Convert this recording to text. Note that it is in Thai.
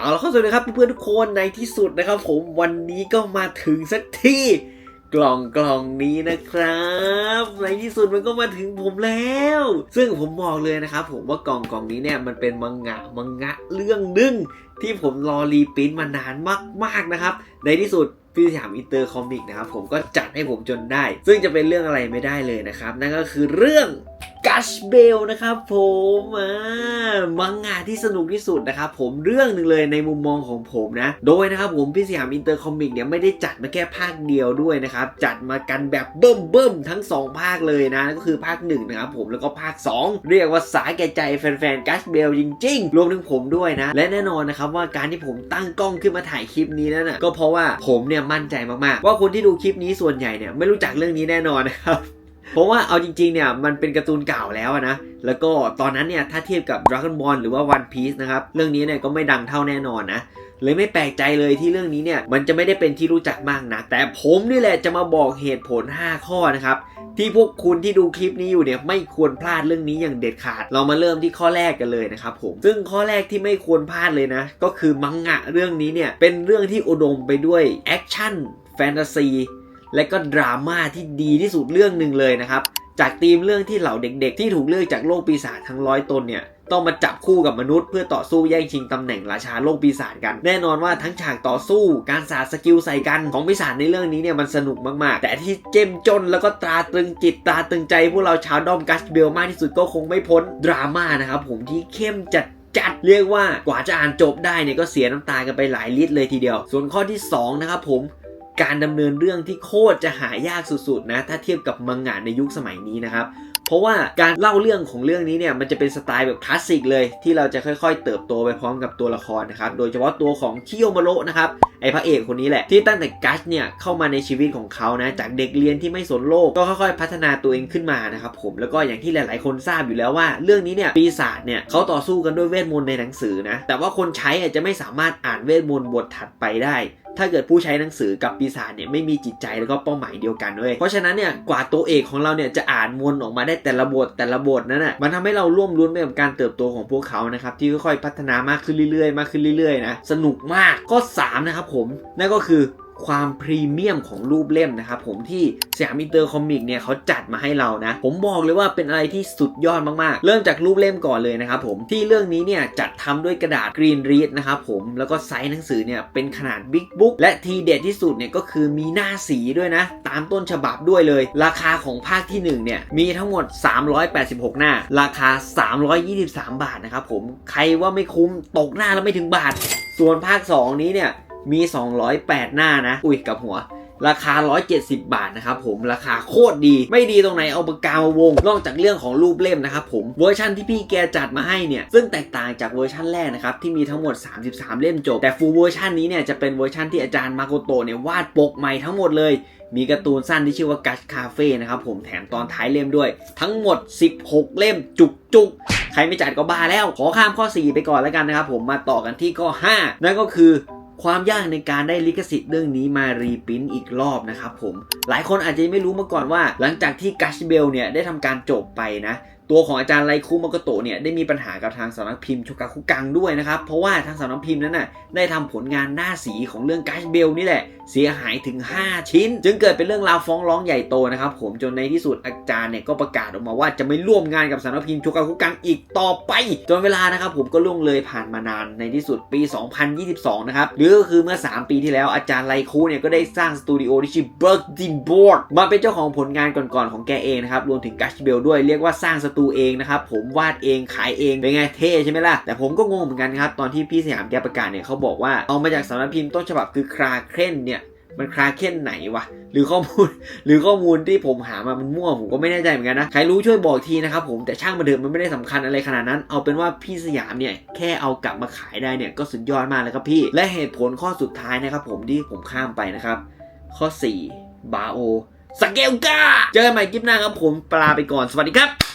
เอาละครับสวัสดีครับเพื่อนๆทุกคนในที่สุดนะครับ ผมวันนี้ก็มาถึงสักที่กล่องกล่องนี้นะครับ ในที่สุดมันก็มาถึงผมแล้ว ซึ่งผมบอกเลยนะครับ ผมว่ากล่องกล่องนี้เนี่ยมันเป็นมังงะมังงะเรื่องนึงที่ผมรอรีปรินท์มานานมากๆนะครับ ในที่สุดพี่สยามอินเตอร์คอมิกนะครับผมก็จัดให้ผมจนได้ ซึ่งจะเป็นเรื่องอะไรไม่ได้เลยนะครับ นั่นก็คือเรื่อง กัชเบลนะครับผมอ่ามังงะที่สนุกที่สุดนะครับผมเรื่องหนึ่งเลยในมุมมองของผมนะ โดยนะครับผมพี่สยามอินเตอร์คอมิกเนี่ยไม่ได้จัดมาแค่ภาคเดียวด้วยนะครับ จัดมากันแบบเบิ่มเบิ่มทั้ง 2 ภาคเลยนะ ก็คือภาค1นะครับผมแล้วก็ภาค 2 เรียกว่าสาแก่ใจแฟนๆกัชเบลจริง ๆ รวมถึงผมด้วยนะ และแน่นอนนะครับว่าการที่ผมตั้งกล้องขึ้นมาถ่ายคลิปนี้นั่นนะก็เพราะว่าผมเนี่ยมั่นใจมากๆ ว่าคนที่ดูคลิปนี้ส่วนใหญ่เนี่ยไม่รู้จักเรื่องนี้แน่นอนนะครับ เพราะว่าเอาจริงๆเนี่ยมันเป็นการ์ตูนเก่าแล้วนะ แล้วก็ตอนนั้นเนี่ยถ้าเทียบกับ Dragon Ball หรือว่า One Piece นะครับเรื่องนี้เนี่ยก็ไม่ดังเท่าแน่นอนนะเลยไม่แปลกใจเลยที่เรื่องนี้เนี่ยมันจะไม่ได้เป็นที่รู้จักมากนะแต่ผมนี่แหละจะมาบอกเหตุผล 5 ข้อนะครับที่พวกคุณที่ดูคลิปนี้อยู่เนี่ยไม่ควรพลาดเรื่องนี้อย่างเด็ดขาด เรามาเริ่มที่ข้อแรกกันเลยนะครับผมซึ่งข้อแรกที่ไม่ควรพลาดเลยนะ ก็คือมังงะเรื่องนี้เนี่ยเป็นเรื่องที่อุดมไปด้วยแอคชั่นแฟนตาซี และก็ดราม่าที่ดีที่สุดเรื่องหนึ่งเลยนะครับ จากธีมเรื่องที่เหล่าเด็กๆ ที่ถูกเลือกจากโลกปีศาจทั้งร้อยตนเนี่ยต้องมาจับคู่กับมนุษย์เพื่อต่อสู้แย่งชิงตำแหน่งราชาโลกปีศาจกัน แน่นอนว่าทั้งฉากต่อสู้การสาดสกิลใส่กันของปีศาจในเรื่องนี้เนี่ยมันสนุกมากๆ แต่ที่เจ้มจนแล้วก็ตราตรึงจิตตราตรึงใจพวกเราชาวดอมกัสเบลมากที่สุดก็คงไม่พ้นดราม่านะครับผมที่เข้มจัดจัดเรียกว่ากว่าจะอ่านจบได้เนี่ยก็เสียน้ำตากันไปหลายลิตรเลยทีเดียว ส่วนข้อที่ 2 นะครับผม การดำเนินเรื่องที่โคตรจะหายากสุดๆนะถ้าเทียบกับมังงะในยุคสมัยนี้นะครับเพราะว่าการเล่าเรื่องของเรื่องนี้เนี่ยมันจะเป็นสไตล์แบบคลาสสิกเลยที่เราจะค่อยๆ เติบโตไปพร้อมกับตัวละครนะครับโดยเฉพาะตัวของคิโยมาโระนะครับไอพระเอกคนนี้แหละที่ตั้งแต่กัสเนี่ยเข้ามาในชีวิตของเขานะจากเด็กเรียนที่ไม่สนโลกก็ค่อยๆ พัฒนาตัวเองขึ้นมานะครับผมแล้วก็อย่างที่หลาย ๆ คนทราบอยู่แล้วว่า เรื่องนี้เนี่ยปีศาจเนี่ยเขาต่อสู้กันด้วยเวทมนต์ในหนังสือนะแต่ว่าคนใช้อาจจะไม่สามารถอ่านเวทมนต์บทถัดไปได้ ถ้าเกิดผู้ใช้หนังสือกับปีศาจเนี่ยไม่มีจิตใจแล้วก็เป้าหมายเดียวกันเว้ยเพราะฉะนั้นเนี่ยกว่าตัวเอกของเราเนี่ยจะอ่านมนต์ออกมาได้แต่ละบทแต่ละบทนั้นน่ะมันทำให้เราร่วมรุ้นไปกับการเติบโตของพวกเขานะครับที่ค่อยๆพัฒนามากขึ้นเรื่อยๆ มากขึ้นเรื่อยๆนะสนุกมากข้อ3นะครับผมนั่นก็คือ ความพรีเมียมของรูปเล่มนะครับผมที่สยามอินเตอร์คอมิกเนี่ยเขาจัดมาให้เรานะ ผมบอกเลยว่าเป็นอะไรที่สุดยอดมากๆ เริ่มจากรูปเล่มก่อนเลยนะครับผมที่เรื่องนี้เนี่ยจัดทำด้วยกระดาษกรีนรีดนะครับผมแล้วก็ไซส์หนังสือเนี่ยเป็นขนาดบิ๊กบุ๊กและทีเด็ดที่สุดเนี่ยก็คือมีหน้าสีด้วยนะ ตามต้นฉบับด้วยเลย ราคาของภาคที่1เนี่ยมีทั้งหมด 386 หน้า ราคา 323 บาทนะครับผมใครว่าไม่คุ้มตกหน้าแล้วไม่ถึงบาท ส่วนภาค 2 นี้เนี่ย มี 208 หน้านะ อุ้ยกับหัวราคา 170 บาทนะครับผม ราคาโคตรดี ไม่ดีตรงไหนเอาปากกามาวง นอกจากเรื่องของรูปเล่มนะครับผม เวอร์ชันที่พี่แกจัดมาให้เนี่ย ซึ่งแตกต่างจากเวอร์ชันแรกนะครับ ที่มีทั้งหมด 33 เล่มจบ แต่ฟูลเวอร์ชันนี้เนี่ย จะเป็นเวอร์ชันที่อาจารย์มาโกโตเนี่ยวาดปกใหม่ทั้งหมดเลย มีการ์ตูนสั้นที่ชื่อว่ากัชคาเฟ่นะครับผม แถมตอนท้ายเล่มด้วย ทั้งหมด 16 เล่มจุกจุกๆใครไม่จัดก็บ้าแล้ว ขอข้ามข้อ 4 ไปก่อนแล้วกันนะครับผม มาต่อกันที่ข้อ 5 นั่นก็คือ ความยากในการได้ลิขสิทธิ์เรื่องนี้มารีพินท์อีกรอบนะครับผม หลายคนอาจจะไม่รู้มาก่อนว่า หลังจากที่กัชเบลเนี่ยได้ทำการจบไปนะ ตัวของอาจารย์ไรคุมากโตะเนี่ยได้มีปัญหากับทางสำนักพิมพ์โชกาคุกังด้วยนะครับ เพราะว่าทางสำนักพิมพ์นั้นน่ะได้ทำผลงานหน้าสีของเรื่องกัชเบลนี่แหละ เสียหายถึง 5 ชิ้น จึงเกิดเป็นเรื่องราวฟ้องร้องใหญ่โตนะครับผมจนในที่สุดอาจารย์เนี่ยก็ประกาศออกมาว่าจะไม่ร่วมงานกับสำนักพิมพ์โชกาคุกังอีกต่อไป จนเวลานะครับผมก็ล่วงเลยผ่านมานานในที่สุดปี 2022 นะครับหรือก็คือเมื่อ 3 ปีที่แล้วอาจารย์ไรคูเนี่ยก็ได้สร้างสตูดิโอที่ชื่อ b i r d i n b o a r d มาเป็นเจ้าของผลงานก่อนๆของแกเองนะครับรวมถึงกัชเบลด้วยเรียกว่าสร้างสตูเองนะครับผมวาดเองขายเองเป็นไงเท่ใช่ไหมล่ะแต่ผมก็งงเหมือนกันครับตอนที่พี่สยามแกประกาศเนี่ยเขาบอกว่าเอามาจากสำนักพิมพ์ต้นฉบับคือคราเคนเนี่ยมันคลาเค้นไหนวะ หรือข้อมูล หรือข้อมูลที่ผมหามามันมั่วผมก็ไม่แน่ใจเหมือนกันนะ ใครรู้ช่วยบอกทีนะครับผม แต่ช่างมาเดิมมันไม่ได้สำคัญอะไรขนาดนั้น เอาเป็นว่าพี่สยามเนี่ย แค่เอากลับมาขายได้เนี่ย ก็สุดยอดมากเลยครับพี่ และเหตุผลข้อสุดท้ายนะครับผมที่ผมข้ามไปนะครับ ข้อ 4 บาโอสเกลกาเจอกันใหม่คลิปหน้าครับผมปลาไปก่อนสวัสดีครับ